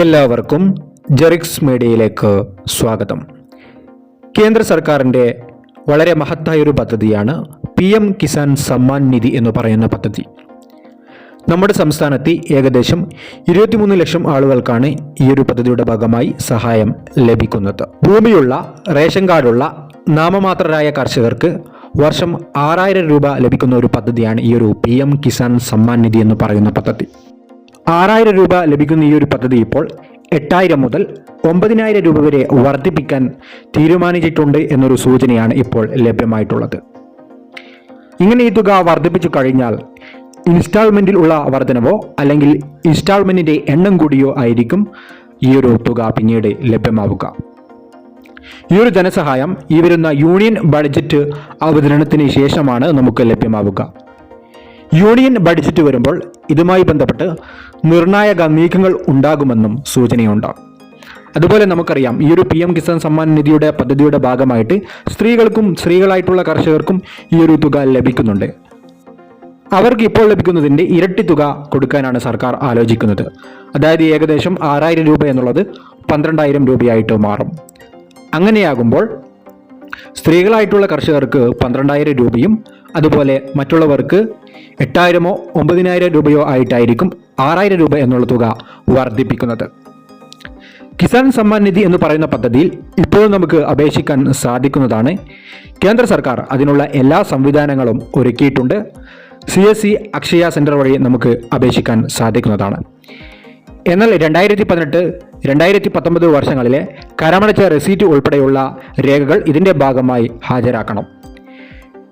എല്ലാവർക്കും ജെറിക്സ് മീഡിയയിലേക്ക് സ്വാഗതം. കേന്ദ്ര സർക്കാരിന്റെ വളരെ മഹത്തായ ഒരു പദ്ധതിയാണ് പി എം കിസാൻ സമ്മാൻ നിധി എന്ന് പറയുന്ന പദ്ധതി. നമ്മുടെ സംസ്ഥാനത്ത് ഏകദേശം ഇരുപത്തിമൂന്ന് ലക്ഷം ആളുകൾക്കാണ് ഈ ഒരു പദ്ധതിയുടെ ഭാഗമായി സഹായം ലഭിക്കുന്നത്. ഭൂമിയുള്ള റേഷൻ കാർഡുള്ള നാമമാത്രരായ കർഷകർക്ക് വർഷം ആറായിരം രൂപ ലഭിക്കുന്ന ഒരു പദ്ധതിയാണ് ഈ ഒരു പി എം കിസാൻ സമ്മാൻ നിധി എന്ന് പറയുന്ന പദ്ധതി. ആറായിരം രൂപ ലഭിക്കുന്ന ഈ ഒരു പദ്ധതി ഇപ്പോൾ എട്ടായിരം മുതൽ ഒമ്പതിനായിരം രൂപ വരെ വർദ്ധിപ്പിക്കാൻ തീരുമാനിച്ചിട്ടുണ്ട് എന്നൊരു സൂചനയാണ് ഇപ്പോൾ ലഭ്യമായിട്ടുള്ളത്. ഇങ്ങനെ ഈ തുക വർദ്ധിപ്പിച്ചു കഴിഞ്ഞാൽ ഇൻസ്റ്റാൾമെന്റിൽ ഉള്ള വർധനവോ അല്ലെങ്കിൽ ഇൻസ്റ്റാൾമെന്റിന്റെ എണ്ണം കൂടിയോ ആയിരിക്കും ഈ ഒരു തുക പിന്നീട് ലഭ്യമാവുക. ഈ ഒരു ധനസഹായം ഈ വരുന്ന യൂണിയൻ ബഡ്ജറ്റ് അവതരണത്തിന് ശേഷമാണ് നമുക്ക് ലഭ്യമാവുക. യൂണിയൻ ബഡ്ജറ്റ് വരുമ്പോൾ ഇതുമായി ബന്ധപ്പെട്ട് നിർണായക നീക്കങ്ങൾ ഉണ്ടാകുമെന്നും സൂചനയുണ്ട്. അതുപോലെ നമുക്കറിയാം ഈ ഒരു പി എം കിസാൻ സമ്മാൻ നിധിയുടെ പദ്ധതിയുടെ ഭാഗമായിട്ട് സ്ത്രീകൾക്കും സ്ത്രീകളായിട്ടുള്ള കർഷകർക്കും ഈ ഒരു തുക ലഭിക്കുന്നുണ്ട്. അവർക്ക് ഇപ്പോൾ ലഭിക്കുന്നതിന്റെ ഇരട്ടി തുക കൊടുക്കാനാണ് സർക്കാർ ആലോചിക്കുന്നത്. അതായത് ഏകദേശം ആറായിരം രൂപ എന്നുള്ളത് പന്ത്രണ്ടായിരം രൂപയായിട്ട് മാറും. അങ്ങനെയാകുമ്പോൾ സ്ത്രീകളായിട്ടുള്ള കർഷകർക്ക് പന്ത്രണ്ടായിരം രൂപയും അതുപോലെ മറ്റുള്ളവർക്ക് എട്ടായിരമോ ഒമ്പതിനായിരം രൂപയോ ആയിട്ടായിരിക്കും ആറായിരം രൂപ എന്നുള്ള തുക വർദ്ധിപ്പിക്കുന്നത്. കിസാൻ സമ്മാൻ നിധി എന്ന് പറയുന്ന പദ്ധതിയിൽ ഇപ്പോഴും നമുക്ക് അപേക്ഷിക്കാൻ സാധിക്കുന്നതാണ്. കേന്ദ്ര സർക്കാർ അതിനുള്ള എല്ലാ സംവിധാനങ്ങളും ഒരുക്കിയിട്ടുണ്ട്. C S C Akshaya centre വഴി നമുക്ക് അപേക്ഷിക്കാൻ സാധിക്കുന്നതാണ്. എന്നാൽ രണ്ടായിരത്തി പതിനെട്ട് രണ്ടായിരത്തി പത്തൊമ്പത് വർഷങ്ങളിലെ കരമടച്ച റെസീറ്റ് ഉൾപ്പെടെയുള്ള രേഖകൾ ഇതിന്റെ ഭാഗമായി ഹാജരാക്കണം.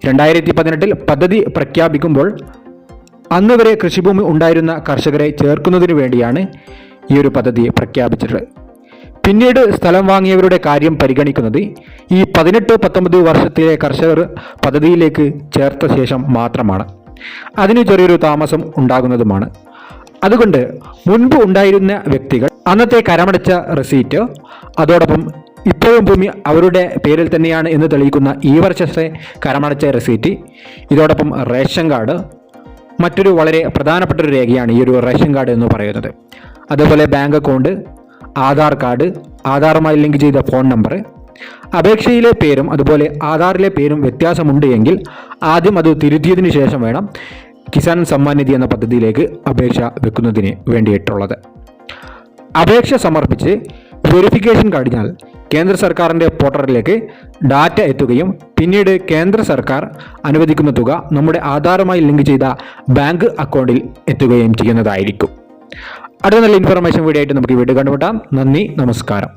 രണ്ടായിരത്തി പതിനെട്ടിൽ പദ്ധതി പ്രഖ്യാപിക്കുമ്പോൾ അന്ന് വരെ കൃഷിഭൂമി ഉണ്ടായിരുന്ന കർഷകരെ ചേർക്കുന്നതിന് വേണ്ടിയാണ് ഈ ഒരു പദ്ധതി പ്രഖ്യാപിച്ചിട്ടുള്ളത് പിന്നീട് സ്ഥലം വാങ്ങിയവരുടെ കാര്യം പരിഗണിക്കുന്നത് ഈ പതിനെട്ട് പത്തൊമ്പത് വർഷത്തിലെ കർഷകർ പദ്ധതിയിലേക്ക് ചേർത്ത ശേഷം മാത്രമാണ്. അതിന് ചെറിയൊരു താമസം ഉണ്ടാകുന്നതുമാണ്. അതുകൊണ്ട് മുൻപ് ഉണ്ടായിരുന്ന വ്യക്തികൾ അന്നത്തെ കരമടച്ച റെസീറ്റ് അതോടൊപ്പം ഇപ്പോഴും ഭൂമി അവരുടെ പേരിൽ തന്നെയാണ് എന്ന് തെളിയിക്കുന്ന ഈ വർഷത്തെ കരമടച്ച റെസീറ്റ് ഇതോടൊപ്പം റേഷൻ കാർഡ് മറ്റൊരു വളരെ പ്രധാനപ്പെട്ട ഒരു രേഖയാണ് ഈ ഒരു റേഷൻ കാർഡ് എന്ന് പറയുന്നത്. അതുപോലെ ബാങ്ക് അക്കൗണ്ട് ആധാർ കാർഡ് ആധാറുമായി ലിങ്ക് ചെയ്ത ഫോൺ നമ്പർ അപേക്ഷയിലെ പേരും അതുപോലെ ആധാറിലെ പേരും വ്യത്യാസമുണ്ട് എങ്കിൽ ആദ്യം അത് തിരുത്തിയതിനു ശേഷം വേണം കിസാൻ സമ്മാൻ നിധി എന്ന പദ്ധതിയിലേക്ക് അപേക്ഷ വെക്കുന്നതിന് വേണ്ടിയിട്ടുള്ളത്. അപേക്ഷ സമർപ്പിച്ച് വെരിഫിക്കേഷൻ കഴിഞ്ഞാൽ കേന്ദ്ര സർക്കാരിന്റെ പോർട്ടലിലേക്ക് ഡാറ്റ എത്തുകയും പിന്നീട് കേന്ദ്ര സർക്കാർ അനുവദിക്കുന്ന തുക നമ്മുടെ ആധാറുമായി ലിങ്ക് ചെയ്ത ബാങ്ക് അക്കൗണ്ടിൽ എത്തുകയും ചെയ്യുന്നതായിരിക്കും. അടുത്ത നല്ല ഇൻഫർമേഷൻ വീഡിയോ ആയിട്ട് നമുക്ക് വീണ്ടും കണ്ടുമുട്ടാം. നന്ദി നമസ്കാരം.